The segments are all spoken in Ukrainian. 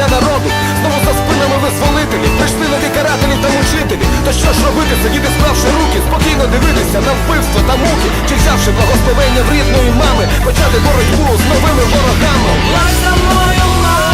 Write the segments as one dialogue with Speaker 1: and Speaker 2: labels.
Speaker 1: для народу. Знову за спинами визволителі, прийшли нові карателі та мучителі. То що ж робити, сидіти склавши руки, спокійно дивитися на вбивство та муки, чи взявши благословення в рідної мами, почати боротьбу з новими ворогами.
Speaker 2: Плач за мною, мамо,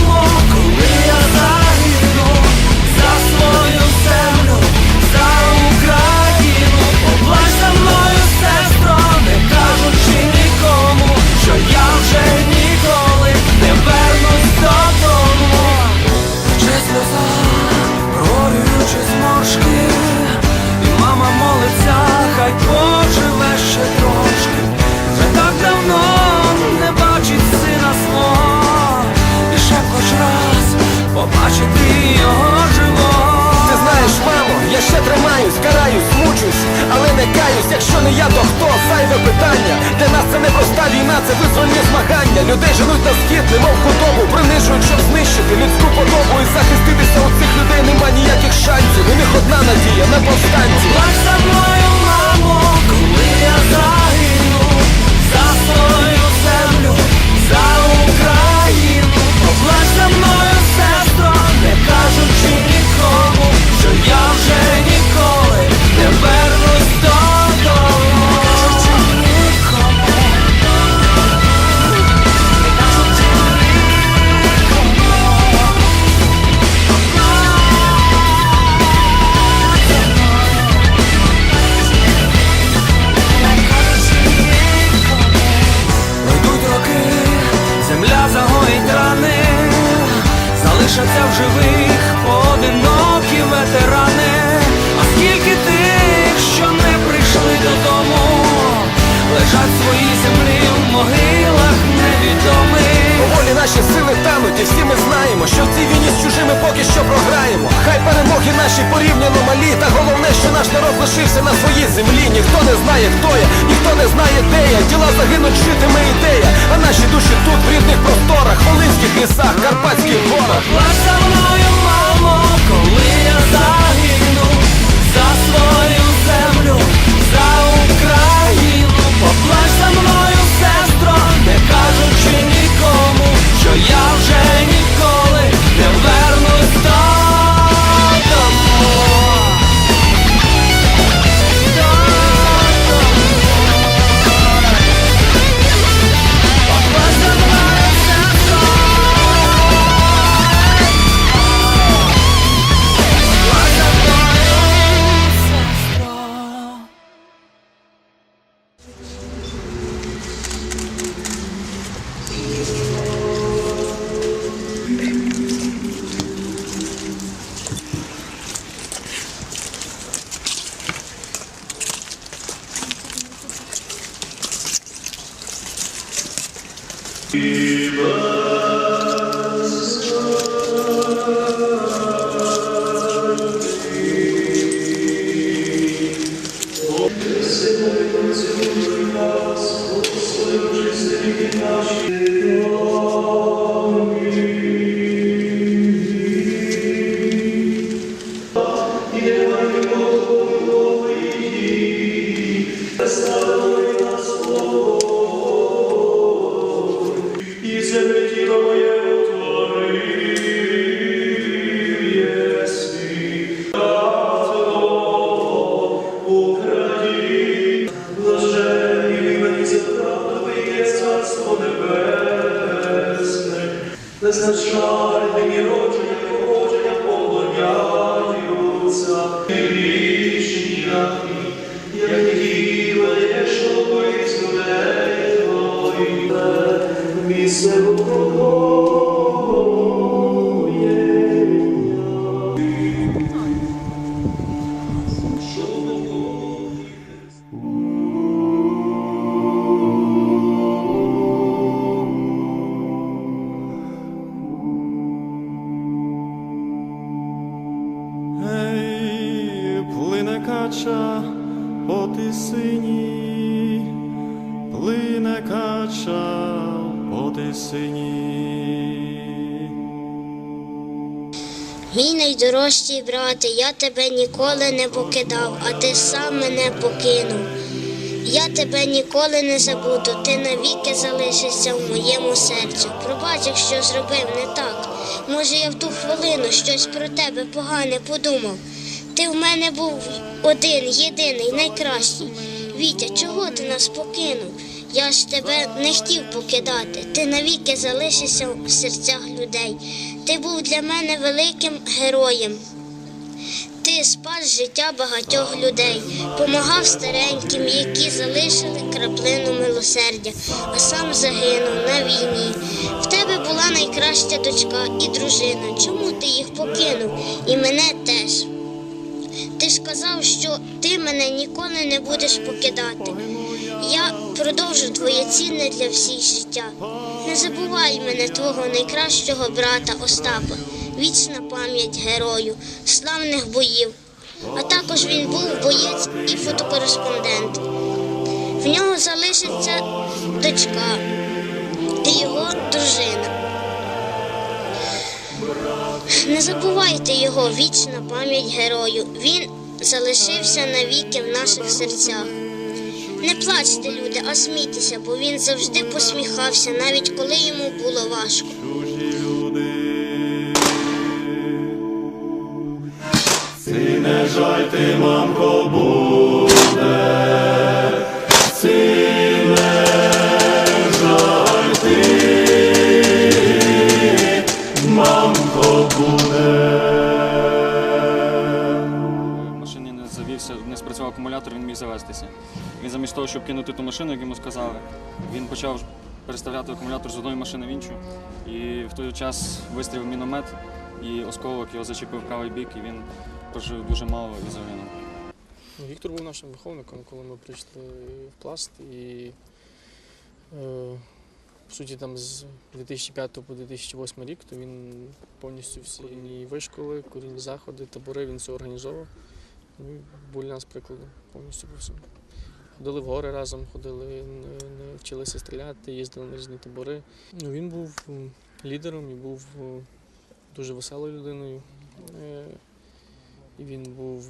Speaker 2: не
Speaker 1: каюсь, якщо не я, то хто? Зайве питання. Для нас це не проста війна, це визвольні змагання. Людей женуть на схід, немов худобу, принижують, щоб знищити людську подобу і захиститися у цих людей нема ніяких шансів. У них одна надія на повстанців. Наші порівняно малі, та головне, що наш народ лишився на своїй землі. Ніхто не знає, хто я, ніхто не знає, де я. Діла загинуть, житиме ідея. А наші душі тут, в рідних просторах, Волинських лісах, Карпатських горах.
Speaker 2: Мною,
Speaker 3: І царство небесне. Визначай мені родження, походження поклоняються. І рішення, як ведеш із людей. Місце
Speaker 4: Ей,
Speaker 5: Мій найдорожчий брате, я тебе ніколи не покидав, а ти сам мене покинув. Я тебе ніколи не забуду, ти навіки залишишся в моєму серці. Пробач, якщо зробив не так. Може, я в ту хвилину щось про тебе погане подумав. Ти в мене був один, єдиний, найкращий. Вітя, чого ти нас покинув? Я ж тебе не хотів покидати. Ти навіки залишишся в серцях людей. Ти був для мене великим героєм. Ти спас життя багатьох людей, помагав стареньким, які залишили краплину милосердя, а сам загинув на війні. В тебе була найкраща дочка і дружина. Чому ти їх покинув? І мене теж. Ти ж казав, що ти мене ніколи не будеш покидати. Я продовжу твоє цінне для всіх життя. Не забувай мене, твого найкращого брата Остапа. Вічна пам'ять герою, славних боїв. А також він був боєць і фотокореспондент. В нього залишиться дочка і його дружина. Не забувайте його, вічна пам'ять герою. Він залишився навіки в наших серцях. Не плачте, люди, а смійтеся, бо він завжди посміхався, навіть коли йому було важко.
Speaker 4: чужі люди. Сине, жаль ти, мамко, буде,
Speaker 6: того, щоб кинути ту машину, як йому сказали, він почав переставляти акумулятор з одної машини в іншу. І в той час вистрілив міномет, і осколок його зачепив правий бік, і він прожив дуже мало і загинув.
Speaker 7: Ну, Віктор був нашим виховником, коли ми прийшли в пласт. І, е, по суті, там з 2005 по 2008 рік, то він повністю всі вишколи, корінні заходи, табори він все організовував. Ну, і був для нас прикладом повністю по всьому. Ходили в гори разом, ходили, не, не вчилися стріляти, їздили на різні табори. Ну, він був лідером і був е, дуже веселою людиною. Е, І він був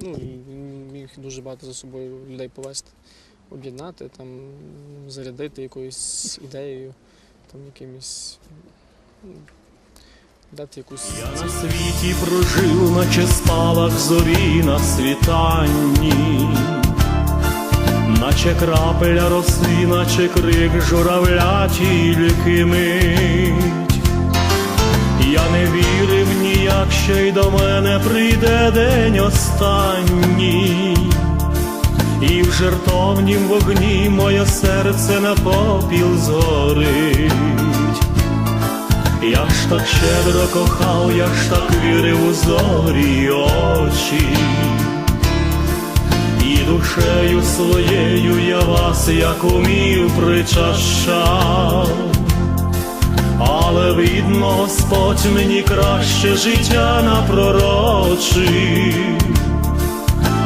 Speaker 7: ну, він міг дуже багато за собою людей повести, об'єднати, там, зарядити якоюсь ідеєю, там, якимось, дати якусь.
Speaker 3: Я на світі прожив, наче спалах зорі на світанні, наче крапеля роси, наче крик журавля тільки мить. Я не вірив ніяк, що й до мене прийде день останній. І в жертовнім вогні моє серце на попіл згорить. Я ж так щедро кохав, я ж так вірив у зорі очі, душею своєю я вас, як умів, причащав, але видно, Господь мені краще життя напророчив,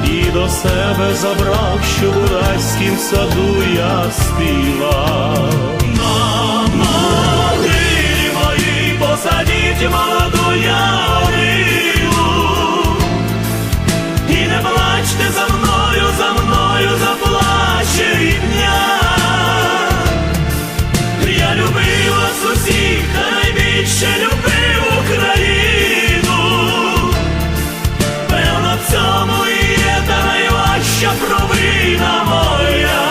Speaker 3: і до себе забрав, що в райськім саду я співав. Провина моя.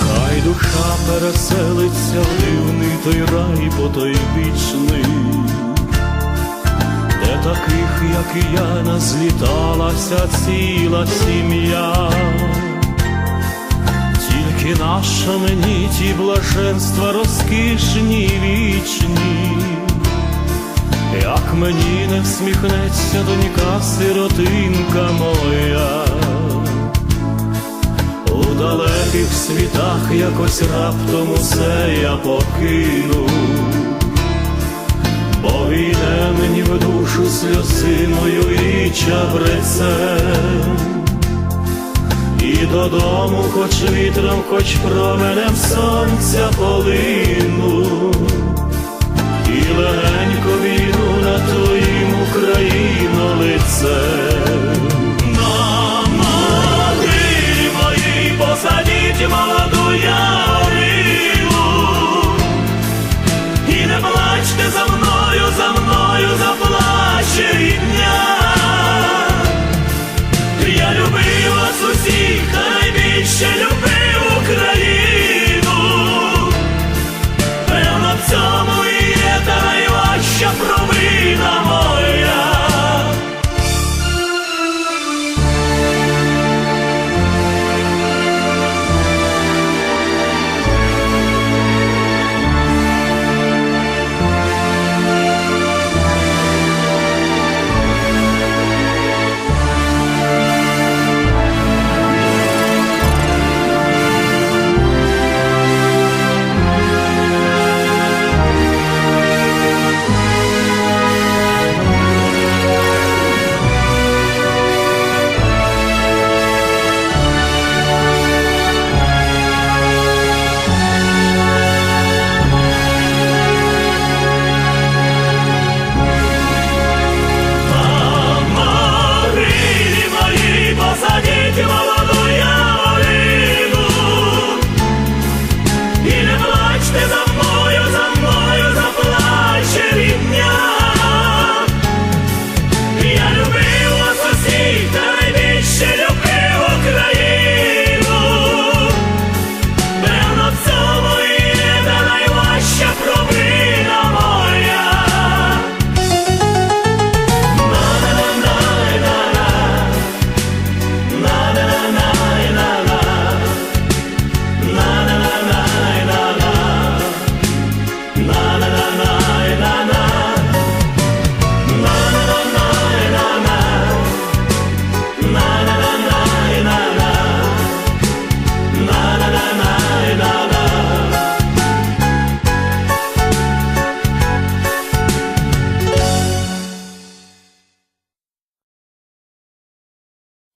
Speaker 3: Хай душа переселиться в дивний той рай потойбічний, де таких, як і я, назліталася ціла сім'я. Тільки наша мені ті блаженства розкішні вічні, мені не всміхнеться донька сиротинка моя. У далеких світах якось раптом усе я покину, бо війне мені в душу сльозиною і чабрецем, і додому, хоч вітром, хоч променем сонця полину, і легенько віну на твоїм Україно лице.